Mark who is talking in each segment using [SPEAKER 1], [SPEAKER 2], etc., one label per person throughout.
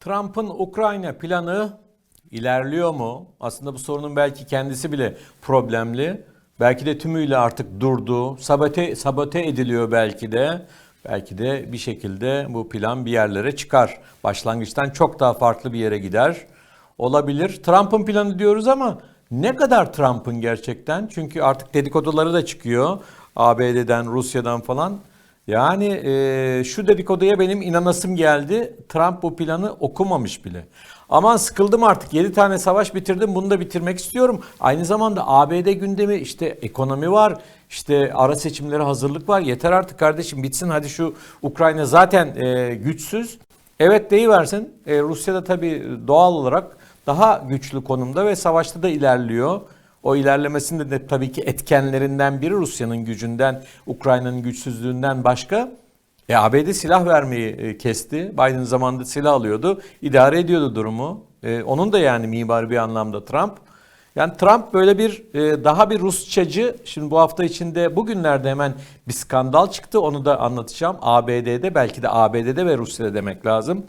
[SPEAKER 1] Trump'ın Ukrayna planı ilerliyor mu? Aslında bu sorunun belki kendisi bile problemli. Belki de tümüyle artık durdu. Sabote, sabote ediliyor belki de. Belki de bir şekilde bu plan bir yerlere çıkar. Başlangıçtan çok daha farklı bir yere gider. Olabilir. Trump'ın planı diyoruz ama ne kadar Trump'ın gerçekten? Çünkü artık dedikoduları da çıkıyor. ABD'den, Rusya'dan falan. Yani e, şu dedikoduya benim inanasım geldi. Trump bu planı okumamış bile. Aman sıkıldım artık 7 tane savaş bitirdim bunu da bitirmek istiyorum. Aynı zamanda ABD gündemi işte ekonomi var. işte ara seçimlere hazırlık var. Yeter artık kardeşim bitsin hadi şu Ukrayna zaten e, güçsüz. Evet deyiversin. E, Rusya da tabii doğal olarak daha güçlü konumda ve savaşta da ilerliyor. O ilerlemesinde de tabii ki etkenlerinden biri Rusya'nın gücünden, Ukrayna'nın güçsüzlüğünden başka. E, ABD silah vermeyi e, kesti. Biden zamanında silah alıyordu. idare ediyordu durumu. E, onun da yani mimarı bir anlamda Trump. Yani Trump böyle bir e, daha bir Rusçacı. Şimdi bu hafta içinde bugünlerde hemen bir skandal çıktı. Onu da anlatacağım. ABD'de belki de ABD'de ve Rusya'da demek lazım.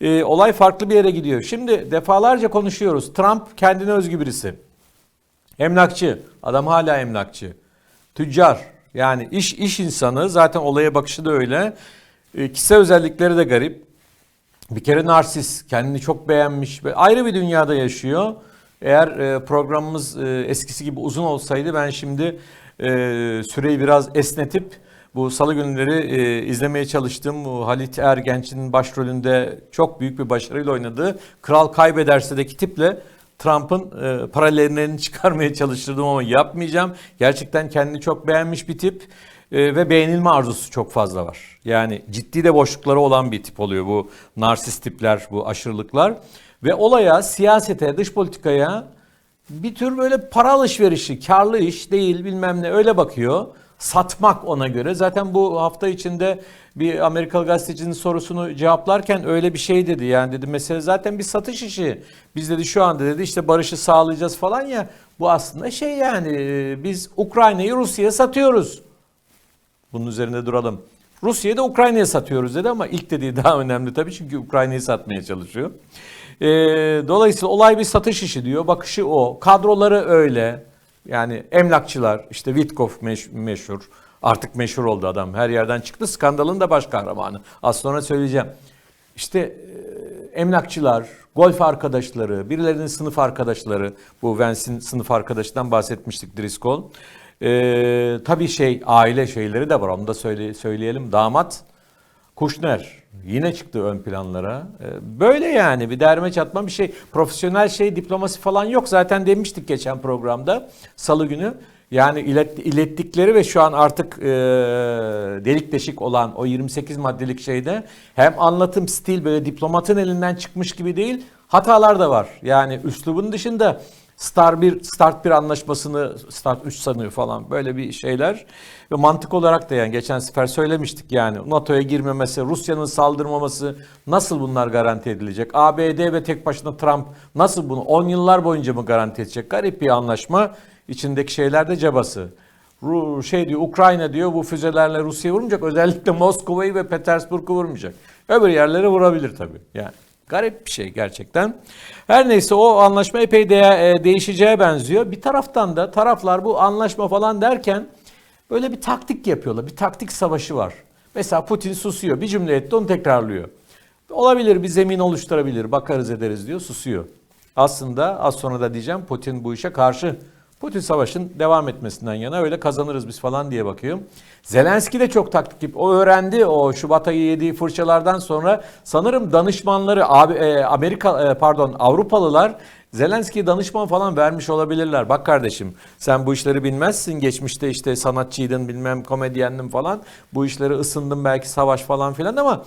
[SPEAKER 1] E, olay farklı bir yere gidiyor. Şimdi defalarca konuşuyoruz. Trump kendine özgü birisi. Emlakçı. Adam hala emlakçı. Tüccar. Yani iş iş insanı. Zaten olaya bakışı da öyle. E, kişisel özellikleri de garip. Bir kere narsist. Kendini çok beğenmiş. ve Ayrı bir dünyada yaşıyor. Eğer e, programımız e, eskisi gibi uzun olsaydı ben şimdi e, süreyi biraz esnetip bu salı günleri e, izlemeye çalıştım. Bu Halit Ergenç'in başrolünde çok büyük bir başarıyla oynadığı Kral Kaybederse'deki tiple Trump'ın e, paralellerini çıkarmaya çalıştırdım ama yapmayacağım. Gerçekten kendini çok beğenmiş bir tip e, ve beğenilme arzusu çok fazla var. Yani ciddi de boşlukları olan bir tip oluyor bu narsist tipler, bu aşırılıklar. Ve olaya, siyasete, dış politikaya bir tür böyle para alışverişi, karlı iş değil bilmem ne öyle bakıyor. Satmak ona göre. Zaten bu hafta içinde bir Amerikalı gazetecinin sorusunu cevaplarken öyle bir şey dedi. Yani dedi mesele zaten bir satış işi. Biz dedi şu anda dedi işte barışı sağlayacağız falan ya. Bu aslında şey yani e, biz Ukrayna'yı Rusya'ya satıyoruz. Bunun üzerinde duralım. Rusya'yı da Ukrayna'ya satıyoruz dedi ama ilk dediği daha önemli tabii çünkü Ukrayna'yı satmaya çalışıyor. Ee, dolayısıyla olay bir satış işi diyor. Bakışı o. Kadroları öyle. Yani emlakçılar işte Witkoff meş- meşhur. Artık meşhur oldu adam. Her yerden çıktı. Skandalın da baş kahramanı. Az sonra söyleyeceğim. İşte e, emlakçılar, golf arkadaşları, birilerinin sınıf arkadaşları. Bu Vance'in sınıf arkadaşından bahsetmiştik Driscoll. Ee, tabii şey aile şeyleri de var. Onu da söyle, söyleyelim. Damat Kuşner yine çıktı ön planlara. Ee, Böyle yani bir derme çatma bir şey. Profesyonel şey diplomasi falan yok. Zaten demiştik geçen programda salı günü. Yani ilet, ilettikleri ve şu an artık e, delik deşik olan o 28 maddelik şeyde hem anlatım stil böyle diplomatın elinden çıkmış gibi değil hatalar da var. Yani üslubun dışında Star 1, Start 1 anlaşmasını Start 3 sanıyor falan böyle bir şeyler. Ve mantık olarak da yani geçen sefer söylemiştik yani NATO'ya girmemesi, Rusya'nın saldırmaması nasıl bunlar garanti edilecek? ABD ve tek başına Trump nasıl bunu 10 yıllar boyunca mı garanti edecek? Garip bir anlaşma. İçindeki şeyler de cabası. Ru- şey diyor Ukrayna diyor bu füzelerle Rusya'yı vurmayacak. Özellikle Moskova'yı ve Petersburg'u vurmayacak. Öbür yerlere vurabilir tabii. Yani garip bir şey gerçekten. Her neyse o anlaşma epey de, e, değişeceğe benziyor. Bir taraftan da taraflar bu anlaşma falan derken böyle bir taktik yapıyorlar. Bir taktik savaşı var. Mesela Putin susuyor. Bir cümle etti onu tekrarlıyor. Olabilir bir zemin oluşturabilir. Bakarız ederiz diyor susuyor. Aslında az sonra da diyeceğim Putin bu işe karşı. Putin savaşın devam etmesinden yana öyle kazanırız biz falan diye bakıyor. Zelenski de çok taktik yap- O öğrendi o Şubat ayı yediği fırçalardan sonra sanırım danışmanları e, Amerika e, pardon Avrupalılar Zelenski'ye danışman falan vermiş olabilirler. Bak kardeşim sen bu işleri bilmezsin. Geçmişte işte sanatçıydın bilmem komedyendin falan. Bu işleri ısındın belki savaş falan filan ama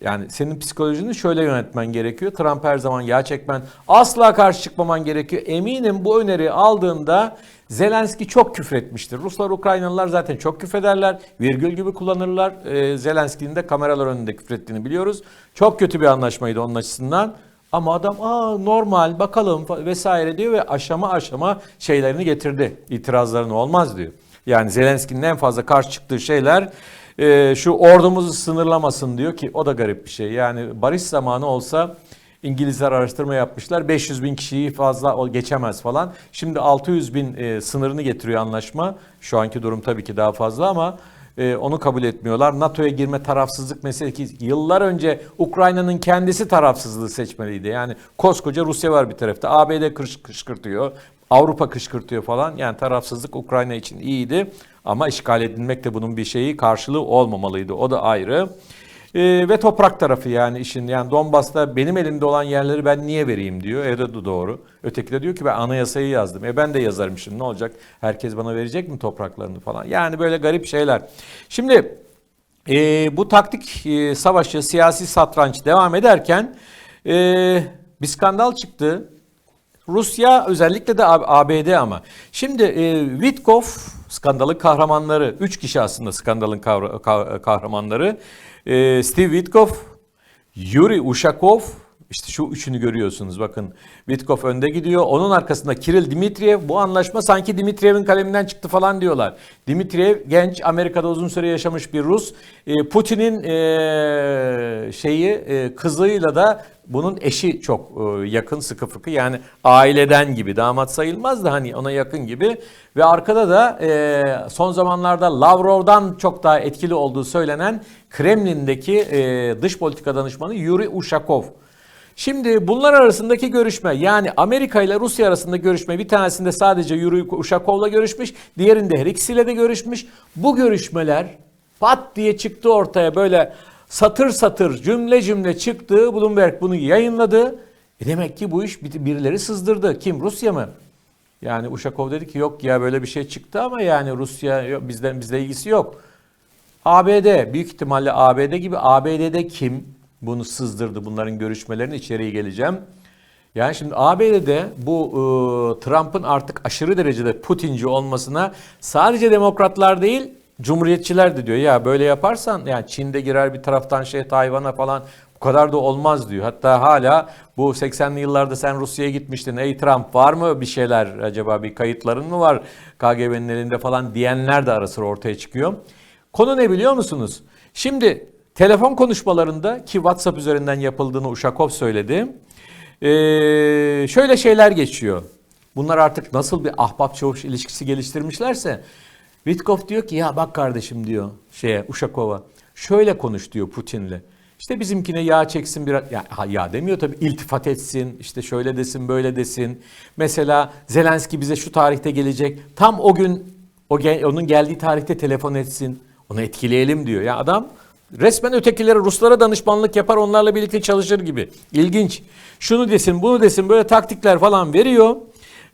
[SPEAKER 1] yani senin psikolojini şöyle yönetmen gerekiyor. Trump her zaman yağ çekmen, asla karşı çıkmaman gerekiyor. Eminim bu öneriyi aldığında Zelenski çok küfretmiştir. Ruslar, Ukraynalılar zaten çok küfrederler. Virgül gibi kullanırlar. Ee, Zelenski'nin de kameralar önünde küfrettiğini biliyoruz. Çok kötü bir anlaşmaydı onun açısından. Ama adam Aa, normal bakalım vesaire diyor ve aşama aşama şeylerini getirdi. İtirazlarını olmaz diyor. Yani Zelenski'nin en fazla karşı çıktığı şeyler e, şu ordumuzu sınırlamasın diyor ki o da garip bir şey. Yani barış zamanı olsa İngilizler araştırma yapmışlar. 500 bin kişiyi fazla geçemez falan. Şimdi 600 bin e, sınırını getiriyor anlaşma. Şu anki durum tabii ki daha fazla ama e, onu kabul etmiyorlar. NATO'ya girme tarafsızlık meselesi yıllar önce Ukrayna'nın kendisi tarafsızlığı seçmeliydi. Yani koskoca Rusya var bir tarafta. ABD kış, kışkırtıyor. Avrupa kışkırtıyor falan. Yani tarafsızlık Ukrayna için iyiydi. Ama işgal edilmek de bunun bir şeyi karşılığı olmamalıydı. O da ayrı. Ee, ve toprak tarafı yani işin yani Donbas'ta benim elimde olan yerleri ben niye vereyim diyor. Evet de doğru. Öteki de diyor ki ben anayasayı yazdım. E ben de yazarım şimdi ne olacak? Herkes bana verecek mi topraklarını falan. Yani böyle garip şeyler. Şimdi e, bu taktik e, savaşı siyasi satranç devam ederken e, bir skandal çıktı. Rusya özellikle de ABD ama. Şimdi e, Witkoff skandalın kahramanları, üç kişi aslında skandalın kahramanları. E, Steve Witkoff, Yuri Ushakov, işte şu üçünü görüyorsunuz bakın. Witkoff önde gidiyor. Onun arkasında Kirill Dimitriev. Bu anlaşma sanki Dimitriev'in kaleminden çıktı falan diyorlar. Dimitriev genç Amerika'da uzun süre yaşamış bir Rus. E, Putin'in e, şeyi e, kızıyla da bunun eşi çok e, yakın sıkı fıkı yani aileden gibi damat sayılmaz da hani ona yakın gibi ve arkada da e, son zamanlarda Lavrov'dan çok daha etkili olduğu söylenen Kremlin'deki e, dış politika danışmanı Yuri Ushakov. Şimdi bunlar arasındaki görüşme yani Amerika ile Rusya arasında görüşme bir tanesinde sadece Yuri Ushakov'la görüşmüş, diğerinde her ikisiyle de görüşmüş. Bu görüşmeler pat diye çıktı ortaya böyle satır satır cümle cümle çıktı. Bloomberg bunu yayınladı. E demek ki bu iş bir- birileri sızdırdı. Kim? Rusya mı? Yani Uşakov dedi ki yok ya böyle bir şey çıktı ama yani Rusya yok, bizden bizle ilgisi yok. ABD büyük ihtimalle ABD gibi ABD'de kim bunu sızdırdı bunların görüşmelerine içeriye geleceğim. Yani şimdi ABD'de bu e, Trump'ın artık aşırı derecede Putinci olmasına sadece demokratlar değil cumhuriyetçiler de diyor ya böyle yaparsan yani Çin'de girer bir taraftan şey Tayvan'a falan bu kadar da olmaz diyor. Hatta hala bu 80'li yıllarda sen Rusya'ya gitmiştin. Ey Trump var mı bir şeyler acaba bir kayıtların mı var KGB'nin elinde falan diyenler de ara sıra ortaya çıkıyor. Konu ne biliyor musunuz? Şimdi telefon konuşmalarında ki WhatsApp üzerinden yapıldığını Uşakov söyledi. Şöyle şeyler geçiyor. Bunlar artık nasıl bir ahbap çavuş ilişkisi geliştirmişlerse Witkoff diyor ki ya bak kardeşim diyor şeye Uşakov'a şöyle konuş diyor Putin'le. İşte bizimkine yağ çeksin biraz ya, ya demiyor tabii iltifat etsin işte şöyle desin böyle desin. Mesela Zelenski bize şu tarihte gelecek tam o gün o gel- onun geldiği tarihte telefon etsin. Onu etkileyelim diyor. Ya adam resmen ötekilere Ruslara danışmanlık yapar onlarla birlikte çalışır gibi. İlginç. Şunu desin bunu desin böyle taktikler falan veriyor.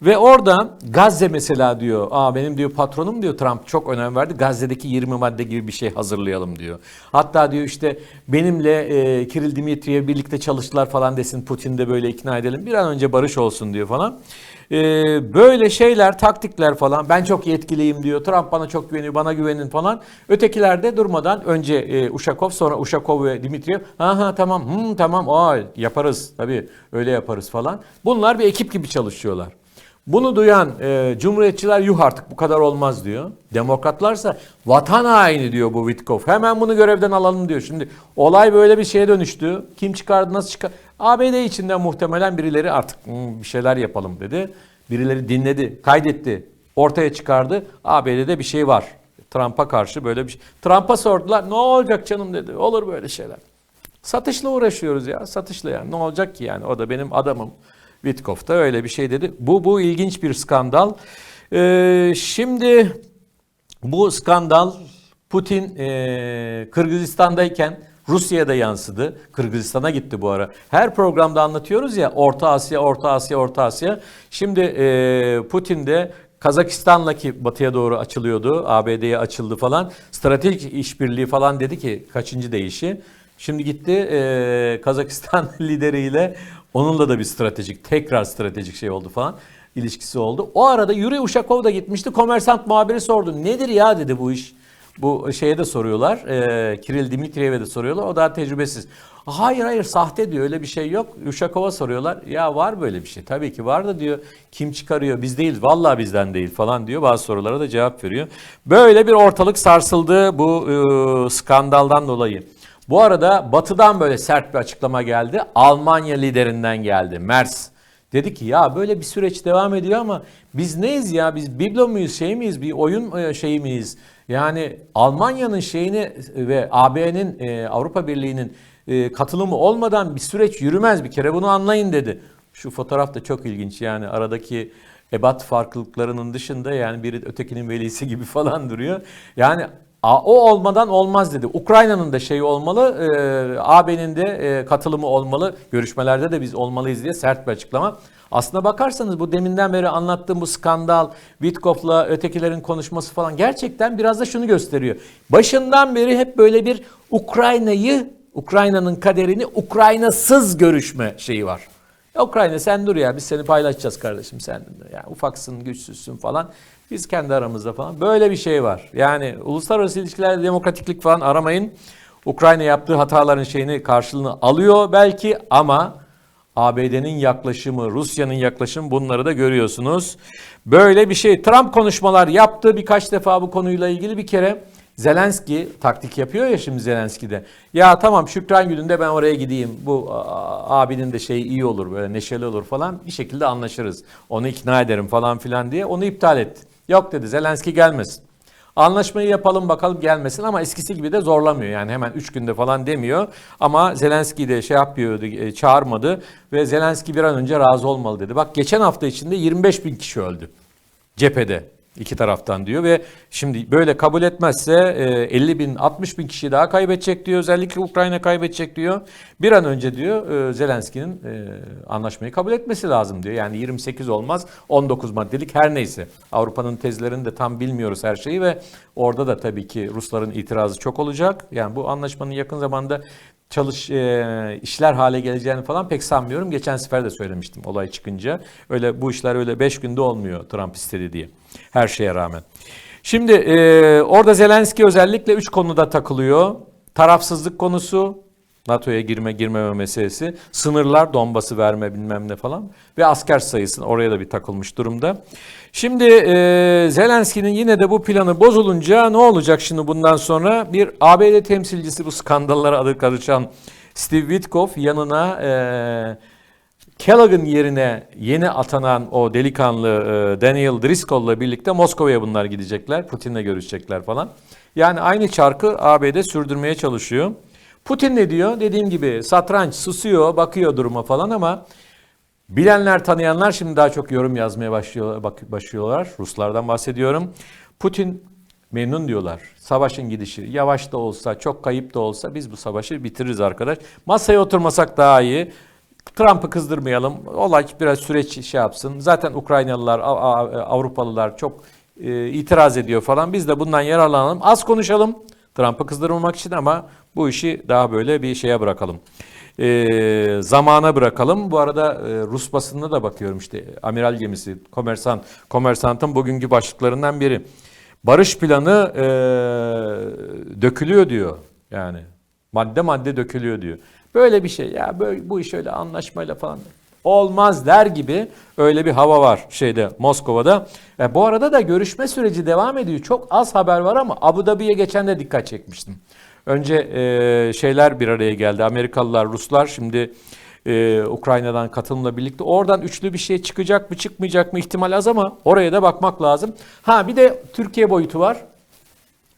[SPEAKER 1] Ve orada Gazze mesela diyor. Aa benim diyor patronum diyor Trump çok önem verdi. Gazze'deki 20 madde gibi bir şey hazırlayalım diyor. Hatta diyor işte benimle e, Kirill Dimitriyev birlikte çalıştılar falan desin. Putin de böyle ikna edelim. Bir an önce barış olsun diyor falan. E, böyle şeyler, taktikler falan. Ben çok yetkiliyim diyor. Trump bana çok güveniyor, bana güvenin falan. Ötekiler de durmadan önce e, Uşakov sonra Uşakov ve Dimitriyev. Ha ha tamam, hmm, tamam, aa, yaparız tabii öyle yaparız falan. Bunlar bir ekip gibi çalışıyorlar. Bunu duyan e, cumhuriyetçiler yuh artık bu kadar olmaz diyor. Demokratlarsa vatan haini diyor bu Witkoff. Hemen bunu görevden alalım diyor. Şimdi olay böyle bir şeye dönüştü. Kim çıkardı nasıl çıkar? ABD içinden muhtemelen birileri artık "Hmm, bir şeyler yapalım dedi. Birileri dinledi, kaydetti, ortaya çıkardı. ABD'de bir şey var. Trump'a karşı böyle bir şey. Trump'a sordular ne olacak canım dedi. Olur böyle şeyler. Satışla uğraşıyoruz ya. Satışla yani. Ne olacak ki yani? O da benim adamım. Witkoff da öyle bir şey dedi. Bu bu ilginç bir skandal. Ee, şimdi bu skandal Putin e, Kırgızistan'dayken Rusya'ya da yansıdı. Kırgızistan'a gitti bu ara. Her programda anlatıyoruz ya Orta Asya, Orta Asya, Orta Asya. Şimdi e, Putin de Kazakistan'la ki batıya doğru açılıyordu. ABD'ye açıldı falan. Stratejik işbirliği falan dedi ki kaçıncı değişi. Şimdi gitti e, Kazakistan lideriyle onunla da bir stratejik tekrar stratejik şey oldu falan ilişkisi oldu. O arada Yuri Uşakov da gitmişti. Komersant muhabiri sordu. Nedir ya dedi bu iş. Bu şeye de soruyorlar. E, Kiril Dimitriyev'e de soruyorlar. O daha tecrübesiz. Hayır hayır sahte diyor öyle bir şey yok. Uşakov'a soruyorlar. Ya var böyle bir şey. Tabii ki var da diyor. Kim çıkarıyor? Biz değiliz. Vallahi bizden değil falan diyor. Bazı sorulara da cevap veriyor. Böyle bir ortalık sarsıldı bu e, skandaldan dolayı. Bu arada Batı'dan böyle sert bir açıklama geldi. Almanya liderinden geldi. Mers. Dedi ki ya böyle bir süreç devam ediyor ama biz neyiz ya? Biz biblo muyuz, şey miyiz? Bir oyun e, şeyi miyiz? Yani Almanya'nın şeyini ve AB'nin e, Avrupa Birliği'nin e, katılımı olmadan bir süreç yürümez bir kere bunu anlayın dedi. Şu fotoğraf da çok ilginç yani aradaki ebat farklılıklarının dışında yani biri ötekinin velisi gibi falan duruyor. Yani o olmadan olmaz dedi. Ukrayna'nın da şeyi olmalı, e, AB'nin de e, katılımı olmalı. Görüşmelerde de biz olmalıyız diye sert bir açıklama. Aslına bakarsanız bu deminden beri anlattığım bu skandal, Witkoff'la ötekilerin konuşması falan gerçekten biraz da şunu gösteriyor. Başından beri hep böyle bir Ukrayna'yı, Ukrayna'nın kaderini Ukraynasız görüşme şeyi var. Ukrayna sen dur ya biz seni paylaşacağız kardeşim sen ya ufaksın güçsüzsün falan. Biz kendi aramızda falan böyle bir şey var. Yani uluslararası ilişkilerde demokratiklik falan aramayın. Ukrayna yaptığı hataların şeyini karşılığını alıyor belki ama ABD'nin yaklaşımı, Rusya'nın yaklaşımı bunları da görüyorsunuz. Böyle bir şey. Trump konuşmalar yaptı birkaç defa bu konuyla ilgili bir kere. Zelenski taktik yapıyor ya şimdi Zelenski de. Ya tamam Şükran gününde ben oraya gideyim. Bu abinin de şey iyi olur böyle neşeli olur falan. Bir şekilde anlaşırız. Onu ikna ederim falan filan diye. Onu iptal etti. Yok dedi Zelenski gelmesin. Anlaşmayı yapalım bakalım gelmesin ama eskisi gibi de zorlamıyor. Yani hemen 3 günde falan demiyor. Ama Zelenski de şey yapıyordu, e, çağırmadı ve Zelenski bir an önce razı olmalı dedi. Bak geçen hafta içinde 25 bin kişi öldü cephede iki taraftan diyor ve şimdi böyle kabul etmezse e, 50 bin 60 bin kişi daha kaybedecek diyor. Özellikle Ukrayna kaybedecek diyor. Bir an önce diyor e, Zelenski'nin e, anlaşmayı kabul etmesi lazım diyor. Yani 28 olmaz 19 maddelik her neyse. Avrupa'nın tezlerini de tam bilmiyoruz her şeyi ve orada da tabii ki Rusların itirazı çok olacak. Yani bu anlaşmanın yakın zamanda çalış e, işler hale geleceğini falan pek sanmıyorum. Geçen sefer de söylemiştim olay çıkınca. Öyle bu işler öyle 5 günde olmuyor Trump istedi diye. Her şeye rağmen. Şimdi e, orada Zelenski özellikle 3 konuda takılıyor. Tarafsızlık konusu, NATO'ya girme girmeme meselesi, sınırlar, Donbas'ı verme bilmem ne falan ve asker sayısı oraya da bir takılmış durumda. Şimdi e, Zelenski'nin yine de bu planı bozulunca ne olacak şimdi bundan sonra? Bir ABD temsilcisi bu skandallara adı karışan Steve Witkoff yanına e, Kelloggen yerine yeni atanan o delikanlı e, Daniel Driscoll'la birlikte Moskova'ya bunlar gidecekler. Putin'le görüşecekler falan. Yani aynı çarkı ABD sürdürmeye çalışıyor. Putin ne diyor? Dediğim gibi satranç susuyor, bakıyor duruma falan ama bilenler, tanıyanlar şimdi daha çok yorum yazmaya başlıyor, bak, başlıyorlar. Ruslardan bahsediyorum. Putin memnun diyorlar. Savaşın gidişi yavaş da olsa, çok kayıp da olsa biz bu savaşı bitiririz arkadaş. Masaya oturmasak daha iyi. Trump'ı kızdırmayalım. Olay biraz süreç şey yapsın. Zaten Ukraynalılar, Avrupalılar çok e, itiraz ediyor falan. Biz de bundan yararlanalım. Az konuşalım. Trump'ı kızdırmamak için ama bu işi daha böyle bir şeye bırakalım. E, zamana bırakalım. Bu arada e, Rus basınına da bakıyorum işte. Amiral gemisi, Komersan, Komersant'ın bugünkü başlıklarından biri. Barış planı e, dökülüyor diyor. Yani madde madde dökülüyor diyor. Böyle bir şey ya böyle bu iş öyle anlaşmayla falan olmaz der gibi öyle bir hava var şeyde Moskova'da. E, bu arada da görüşme süreci devam ediyor. Çok az haber var ama Abu Dhabi'ye geçen de dikkat çekmiştim. Önce e, şeyler bir araya geldi. Amerikalılar, Ruslar şimdi e, Ukrayna'dan katılımla birlikte. Oradan üçlü bir şey çıkacak mı çıkmayacak mı ihtimal az ama oraya da bakmak lazım. Ha bir de Türkiye boyutu var.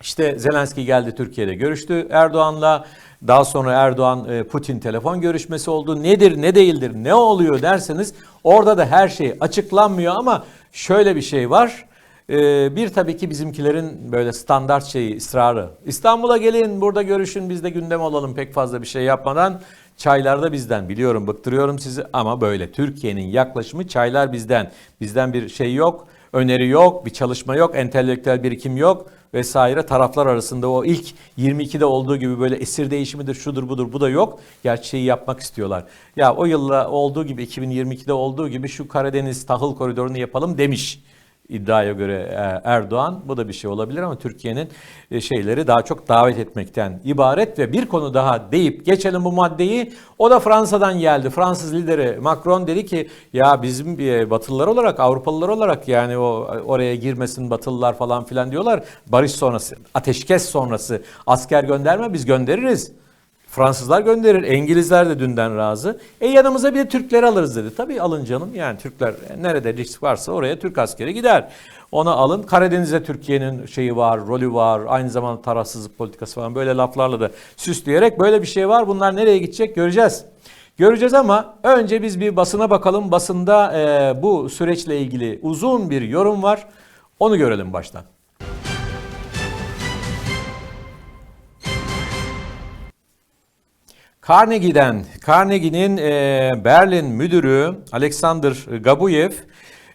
[SPEAKER 1] İşte Zelenski geldi Türkiye'de görüştü Erdoğan'la. Daha sonra Erdoğan e, Putin telefon görüşmesi oldu. Nedir ne değildir ne oluyor derseniz orada da her şey açıklanmıyor ama şöyle bir şey var. E, Bir tabii ki bizimkilerin böyle standart şeyi ısrarı. İstanbul'a gelin burada görüşün biz de gündem olalım pek fazla bir şey yapmadan. Çaylar da bizden biliyorum bıktırıyorum sizi ama böyle Türkiye'nin yaklaşımı çaylar bizden. Bizden bir şey yok öneri yok, bir çalışma yok, entelektüel birikim yok vesaire. Taraflar arasında o ilk 22'de olduğu gibi böyle esir değişimidir, şudur budur bu da yok. Gerçeği yapmak istiyorlar. Ya o yılla olduğu gibi 2022'de olduğu gibi şu Karadeniz tahıl koridorunu yapalım demiş iddiaya göre e, Erdoğan. Bu da bir şey olabilir ama Türkiye'nin e, şeyleri daha çok davet etmekten ibaret ve bir konu daha deyip geçelim bu maddeyi. O da Fransa'dan geldi. Fransız lideri Macron dedi ki ya bizim e, Batılılar olarak Avrupalılar olarak yani o oraya girmesin Batılılar falan filan diyorlar. Barış sonrası, ateşkes sonrası asker gönderme biz göndeririz. Fransızlar gönderir. İngilizler de dünden razı. E yanımıza bir de Türkleri alırız dedi. Tabii alın canım. Yani Türkler nerede risk varsa oraya Türk askeri gider. Ona alın. Karadeniz'de Türkiye'nin şeyi var, rolü var. Aynı zamanda tarafsızlık politikası falan böyle laflarla da süsleyerek böyle bir şey var. Bunlar nereye gidecek göreceğiz. Göreceğiz ama önce biz bir basına bakalım. Basında e, bu süreçle ilgili uzun bir yorum var. Onu görelim baştan. Carnegie'den, Carnegie'nin e, Berlin müdürü Alexander Gabuyev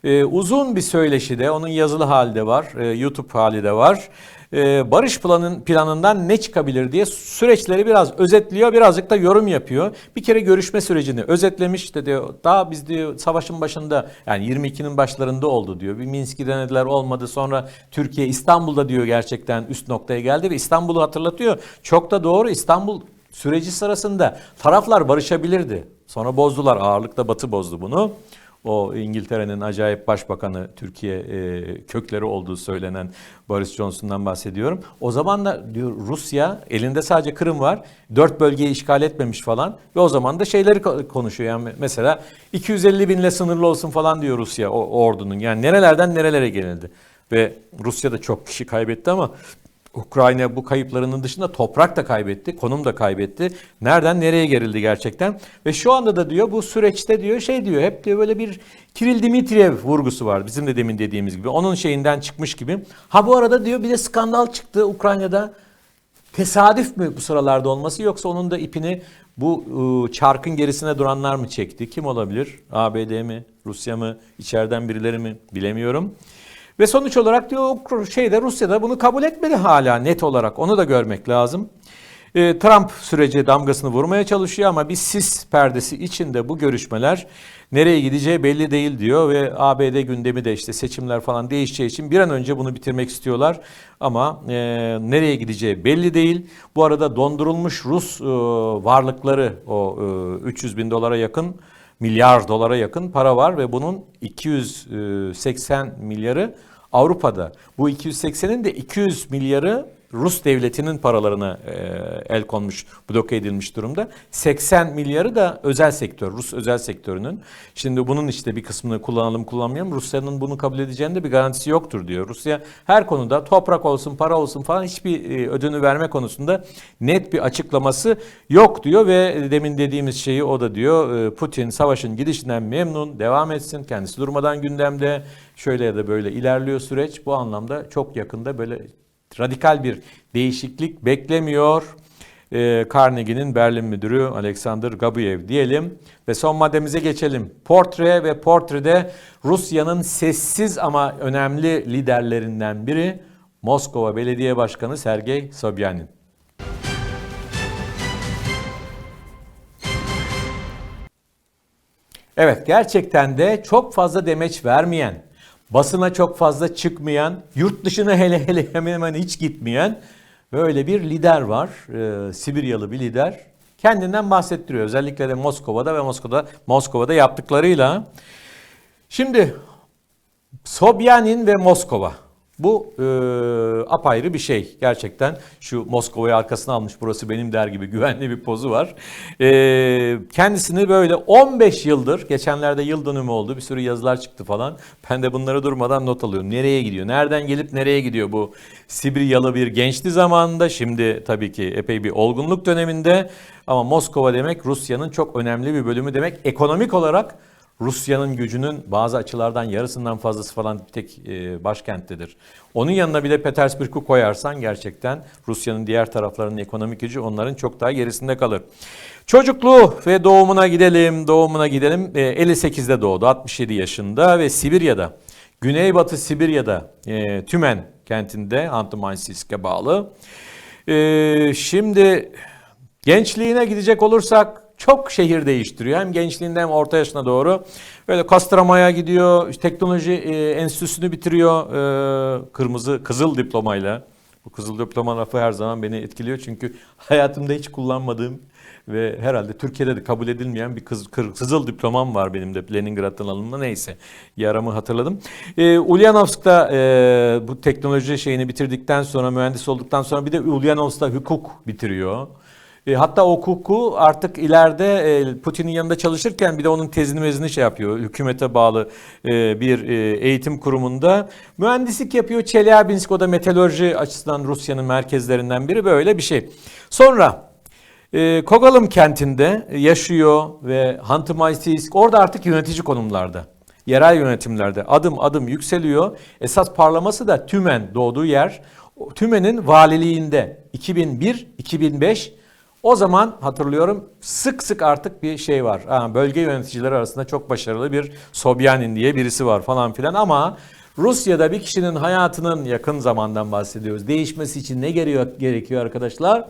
[SPEAKER 1] e, uzun bir söyleşide, onun yazılı hali de var, e, YouTube hali de var. E, barış planın, planından ne çıkabilir diye süreçleri biraz özetliyor, birazcık da yorum yapıyor. Bir kere görüşme sürecini özetlemiş işte diyor. Daha biz diyor savaşın başında yani 22'nin başlarında oldu diyor. Bir Minsk'i denediler olmadı. Sonra Türkiye İstanbul'da diyor gerçekten üst noktaya geldi ve İstanbul'u hatırlatıyor. Çok da doğru İstanbul süreci sırasında taraflar barışabilirdi. Sonra bozdular. Ağırlıkta Batı bozdu bunu. O İngiltere'nin acayip başbakanı Türkiye e, kökleri olduğu söylenen Boris Johnson'dan bahsediyorum. O zaman da diyor Rusya elinde sadece Kırım var. Dört bölgeyi işgal etmemiş falan. Ve o zaman da şeyleri ko- konuşuyor. Yani mesela 250 binle sınırlı olsun falan diyor Rusya o, ordunun. Yani nerelerden nerelere gelildi. Ve Rusya da çok kişi kaybetti ama Ukrayna bu kayıplarının dışında toprak da kaybetti, konum da kaybetti. Nereden nereye gerildi gerçekten? Ve şu anda da diyor bu süreçte diyor şey diyor hep diyor böyle bir Kiril Dimitriyev vurgusu var. Bizim de demin dediğimiz gibi. Onun şeyinden çıkmış gibi. Ha bu arada diyor bir de skandal çıktı Ukrayna'da. Tesadüf mü bu sıralarda olması yoksa onun da ipini bu ıı, çarkın gerisine duranlar mı çekti? Kim olabilir? ABD mi? Rusya mı? İçeriden birileri mi? Bilemiyorum. Ve sonuç olarak diyor şeyde Rusya'da bunu kabul etmedi hala net olarak. Onu da görmek lazım. Ee, Trump sürece damgasını vurmaya çalışıyor ama bir sis perdesi içinde bu görüşmeler nereye gideceği belli değil diyor ve ABD gündemi de işte seçimler falan değişeceği için bir an önce bunu bitirmek istiyorlar ama e, nereye gideceği belli değil. Bu arada dondurulmuş Rus e, varlıkları o e, 300 bin dolara yakın milyar dolara yakın para var ve bunun 280 milyarı Avrupa'da. Bu 280'in de 200 milyarı Rus devletinin paralarına e, el konmuş, bloke edilmiş durumda. 80 milyarı da özel sektör, Rus özel sektörünün. Şimdi bunun işte bir kısmını kullanalım kullanmayalım. Rusya'nın bunu kabul edeceğinin de bir garantisi yoktur diyor. Rusya her konuda toprak olsun, para olsun falan hiçbir e, ödünü verme konusunda net bir açıklaması yok diyor ve demin dediğimiz şeyi o da diyor. E, Putin savaşın gidişinden memnun, devam etsin. Kendisi durmadan gündemde. Şöyle ya da böyle ilerliyor süreç. Bu anlamda çok yakında böyle radikal bir değişiklik beklemiyor. Ee, Carnegie'nin Berlin müdürü Alexander Gabuyev diyelim ve son maddemize geçelim. Portre ve portrede Rusya'nın sessiz ama önemli liderlerinden biri Moskova Belediye Başkanı Sergey Sobyanin. Evet gerçekten de çok fazla demeç vermeyen, basına çok fazla çıkmayan, yurt dışına hele hele hemen hemen hiç gitmeyen böyle bir lider var. Ee, Sibiryalı bir lider. Kendinden bahsettiriyor. Özellikle de Moskova'da ve Moskova'da Moskova'da yaptıklarıyla. Şimdi Sobyanin ve Moskova. Bu e, apayrı bir şey gerçekten. Şu Moskova'yı arkasına almış burası benim der gibi güvenli bir pozu var. E, kendisini böyle 15 yıldır, geçenlerde yıl dönümü oldu bir sürü yazılar çıktı falan. Ben de bunları durmadan not alıyorum. Nereye gidiyor? Nereden gelip nereye gidiyor bu Sibiryalı bir gençli zamanında. Şimdi tabii ki epey bir olgunluk döneminde. Ama Moskova demek Rusya'nın çok önemli bir bölümü demek. Ekonomik olarak Rusya'nın gücünün bazı açılardan yarısından fazlası falan tek e, başkenttedir. Onun yanına bir de Petersburg'u koyarsan gerçekten Rusya'nın diğer taraflarının ekonomik gücü onların çok daha gerisinde kalır. Çocukluğu ve doğumuna gidelim, doğumuna gidelim. E, 58'de doğdu, 67 yaşında ve Sibirya'da, Güneybatı Sibirya'da, e, Tümen kentinde, Hanты-Mansiysk'e bağlı. E, şimdi gençliğine gidecek olursak çok şehir değiştiriyor. Hem gençliğinde hem orta yaşına doğru. Böyle Kostrama'ya gidiyor. Teknoloji e, enstitüsünü bitiriyor. E, kırmızı, kızıl diplomayla. Bu kızıl diploma lafı her zaman beni etkiliyor. Çünkü hayatımda hiç kullanmadığım ve herhalde Türkiye'de de kabul edilmeyen bir kız, kızıl diplomam var benim de Leningrad'dan alınma neyse yaramı hatırladım. E, Ulyanovsk'ta e, bu teknoloji şeyini bitirdikten sonra mühendis olduktan sonra bir de Ulyanovsk'ta hukuk bitiriyor. E, hatta o hukuku artık ileride e, Putin'in yanında çalışırken bir de onun tezini mezini şey yapıyor. Hükümete bağlı e, bir e, eğitim kurumunda. Mühendislik yapıyor. Çelyabinsk o da metalurji açısından Rusya'nın merkezlerinden biri böyle bir şey. Sonra e, Kogalım kentinde yaşıyor ve Hantı-Maysisk orada artık yönetici konumlarda. Yerel yönetimlerde adım adım yükseliyor. Esas parlaması da Tümen doğduğu yer. Tümen'in valiliğinde 2001-2005 o zaman hatırlıyorum sık sık artık bir şey var. Ha, bölge yöneticileri arasında çok başarılı bir Sobyanin diye birisi var falan filan ama Rusya'da bir kişinin hayatının yakın zamandan bahsediyoruz. Değişmesi için ne gerekiyor, arkadaşlar?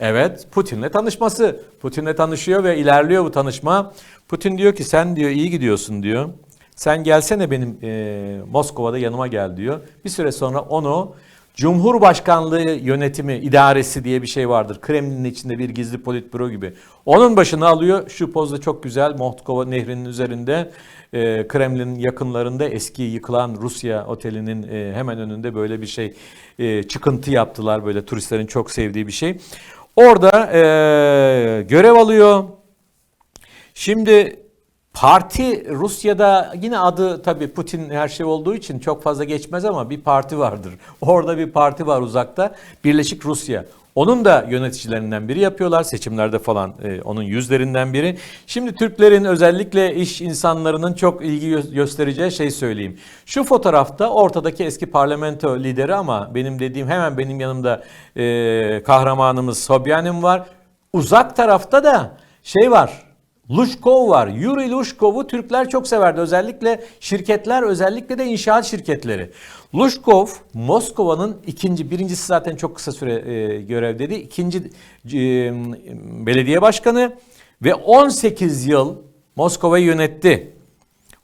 [SPEAKER 1] Evet, Putin'le tanışması. Putin'le tanışıyor ve ilerliyor bu tanışma. Putin diyor ki sen diyor iyi gidiyorsun diyor. Sen gelsene benim e, Moskova'da yanıma gel diyor. Bir süre sonra onu Cumhurbaşkanlığı yönetimi idaresi diye bir şey vardır. Kremlin'in içinde bir gizli politbüro gibi. Onun başına alıyor. Şu pozda çok güzel Moskova nehrinin üzerinde e, Kremlin'in yakınlarında eski yıkılan Rusya otelinin e, hemen önünde böyle bir şey e, çıkıntı yaptılar. Böyle turistlerin çok sevdiği bir şey. Orada e, görev alıyor. Şimdi parti Rusya'da yine adı tabii Putin her şey olduğu için çok fazla geçmez ama bir parti vardır. Orada bir parti var uzakta. Birleşik Rusya. Onun da yöneticilerinden biri yapıyorlar seçimlerde falan e, onun yüzlerinden biri. Şimdi Türklerin özellikle iş insanlarının çok ilgi gö- göstereceği şey söyleyeyim. Şu fotoğrafta ortadaki eski parlamento lideri ama benim dediğim hemen benim yanımda e, kahramanımız Sobyanin var. Uzak tarafta da şey var Luşkov var. Yuri Luşkov'u Türkler çok severdi. Özellikle şirketler, özellikle de inşaat şirketleri. Luşkov, Moskova'nın ikinci, birincisi zaten çok kısa süre e, görevdeydi. İkinci e, belediye başkanı ve 18 yıl Moskova'yı yönetti.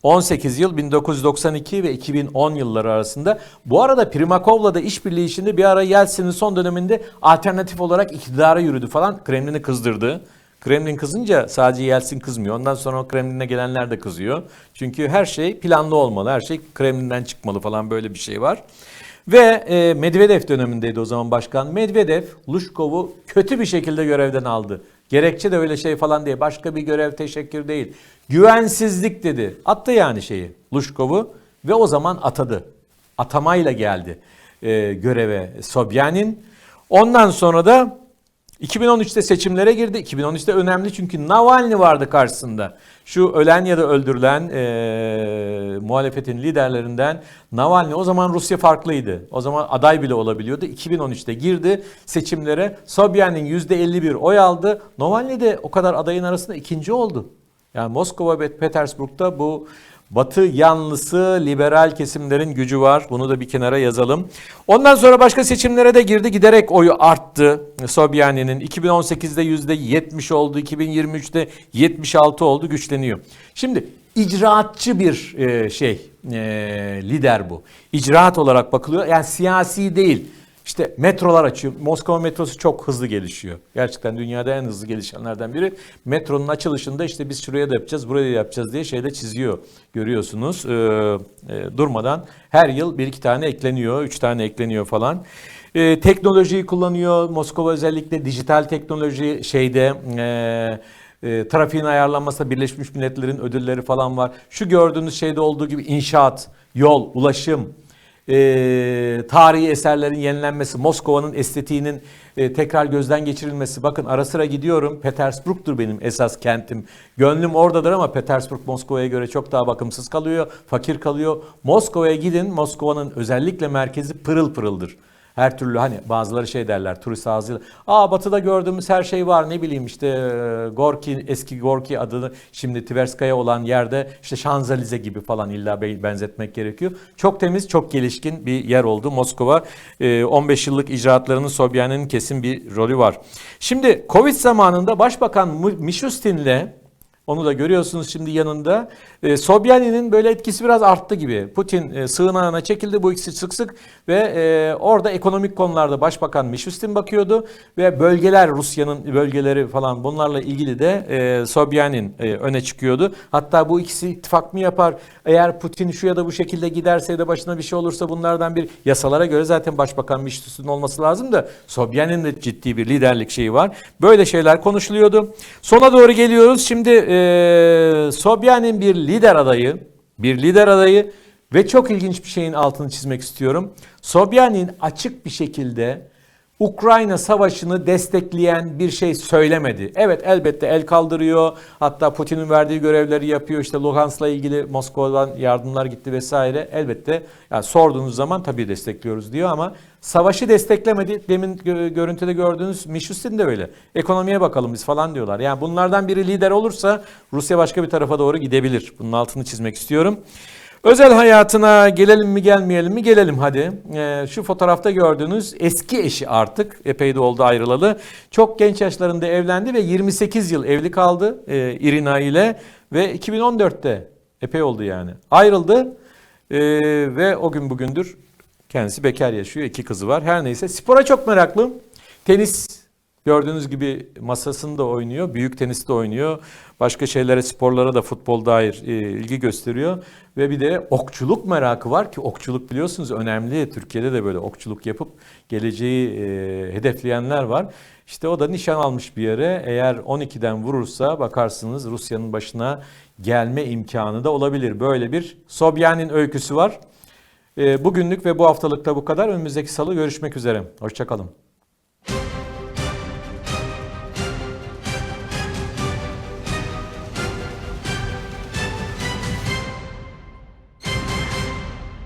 [SPEAKER 1] 18 yıl 1992 ve 2010 yılları arasında. Bu arada Primakov'la da işbirliği içinde bir ara Yeltsin'in son döneminde alternatif olarak iktidara yürüdü falan. Kremlin'i kızdırdı. Kremlin kızınca sadece Yeltsin kızmıyor. Ondan sonra o Kremlin'e gelenler de kızıyor. Çünkü her şey planlı olmalı. Her şey Kremlin'den çıkmalı falan böyle bir şey var. Ve e, Medvedev dönemindeydi o zaman başkan. Medvedev Luşkov'u kötü bir şekilde görevden aldı. Gerekçe de öyle şey falan diye. Başka bir görev teşekkür değil. Güvensizlik dedi. Attı yani şeyi Luşkov'u ve o zaman atadı. Atamayla geldi e, göreve Sobyanin. Ondan sonra da 2013'te seçimlere girdi. 2013'te önemli çünkü Navalny vardı karşısında. Şu ölen ya da öldürülen e, muhalefetin liderlerinden Navalny o zaman Rusya farklıydı. O zaman aday bile olabiliyordu. 2013'te girdi seçimlere. Sobyanin %51 oy aldı. Navalny de o kadar adayın arasında ikinci oldu. Yani Moskova ve Petersburg'da bu Batı yanlısı liberal kesimlerin gücü var. Bunu da bir kenara yazalım. Ondan sonra başka seçimlere de girdi. Giderek oyu arttı. Sobyanin'in 2018'de %70 oldu. 2023'te 76 oldu. Güçleniyor. Şimdi icraatçı bir e, şey e, lider bu. İcraat olarak bakılıyor. Yani siyasi değil. İşte metrolar açıyor. Moskova metrosu çok hızlı gelişiyor. Gerçekten dünyada en hızlı gelişenlerden biri. Metronun açılışında işte biz şuraya da yapacağız, buraya da yapacağız diye şeyde çiziyor. Görüyorsunuz. Ee, e, durmadan her yıl bir iki tane ekleniyor, üç tane ekleniyor falan. Ee, teknolojiyi kullanıyor. Moskova özellikle dijital teknoloji şeyde... E, e, trafiğin ayarlanması, Birleşmiş Milletler'in ödülleri falan var. Şu gördüğünüz şeyde olduğu gibi inşaat, yol, ulaşım, e, tarihi eserlerin yenilenmesi, Moskova'nın estetiğinin e, tekrar gözden geçirilmesi. Bakın ara sıra gidiyorum. Petersburg'dur benim esas kentim. Gönlüm oradadır ama Petersburg Moskova'ya göre çok daha bakımsız kalıyor, fakir kalıyor. Moskova'ya gidin. Moskova'nın özellikle merkezi pırıl pırıldır. Her türlü hani bazıları şey derler turist ağzıyla. Aa batıda gördüğümüz her şey var ne bileyim işte Gorki eski Gorki adını şimdi Tverskaya olan yerde işte Şanzalize gibi falan illa be- benzetmek gerekiyor. Çok temiz çok gelişkin bir yer oldu Moskova. E, 15 yıllık icraatlarının Sobyanin'in kesin bir rolü var. Şimdi Covid zamanında Başbakan Mishustin'le Onu da görüyorsunuz şimdi yanında. E, Sobyanin'in böyle etkisi biraz arttı gibi. Putin e, sığınağına çekildi bu ikisi sık sık ve e, orada ekonomik konularda Başbakan Mishustin bakıyordu ve bölgeler Rusya'nın bölgeleri falan bunlarla ilgili de e, Sobyanin e, öne çıkıyordu. Hatta bu ikisi ittifak mı yapar? Eğer Putin şu ya da bu şekilde giderse ya da başına bir şey olursa bunlardan bir yasalara göre zaten Başbakan Mishustin olması lazım da Sobyanin'in de ciddi bir liderlik şeyi var. Böyle şeyler konuşuluyordu. Sona doğru geliyoruz. Şimdi e, Sobyanin bir lider adayı, bir lider adayı ve çok ilginç bir şeyin altını çizmek istiyorum. Sobyanin açık bir şekilde Ukrayna savaşını destekleyen bir şey söylemedi. Evet elbette el kaldırıyor. Hatta Putin'in verdiği görevleri yapıyor. İşte Luhansk'la ilgili Moskova'dan yardımlar gitti vesaire. Elbette yani sorduğunuz zaman tabii destekliyoruz diyor ama savaşı desteklemedi. Demin gö- görüntüde gördüğünüz Mishustin de öyle. Ekonomiye bakalım biz falan diyorlar. Yani bunlardan biri lider olursa Rusya başka bir tarafa doğru gidebilir. Bunun altını çizmek istiyorum. Özel hayatına gelelim mi gelmeyelim mi? Gelelim hadi. Ee, şu fotoğrafta gördüğünüz eski eşi artık epey de oldu ayrılalı. Çok genç yaşlarında evlendi ve 28 yıl evli kaldı e, Irina ile. Ve 2014'te epey oldu yani. Ayrıldı Ee, ve o gün bugündür kendisi bekar yaşıyor. İki kızı var. Her neyse spora çok meraklı. Tenis Gördüğünüz gibi masasında oynuyor, büyük teniste oynuyor. Başka şeylere, sporlara da futbol dair e, ilgi gösteriyor. Ve bir de okçuluk merakı var ki okçuluk biliyorsunuz önemli. Türkiye'de de böyle okçuluk yapıp geleceği e, hedefleyenler var. İşte o da nişan almış bir yere. Eğer 12'den vurursa bakarsınız Rusya'nın başına gelme imkanı da olabilir. Böyle bir Sobyanin öyküsü var. E, bugünlük ve bu haftalıkta bu kadar. Önümüzdeki salı görüşmek üzere. Hoşçakalın.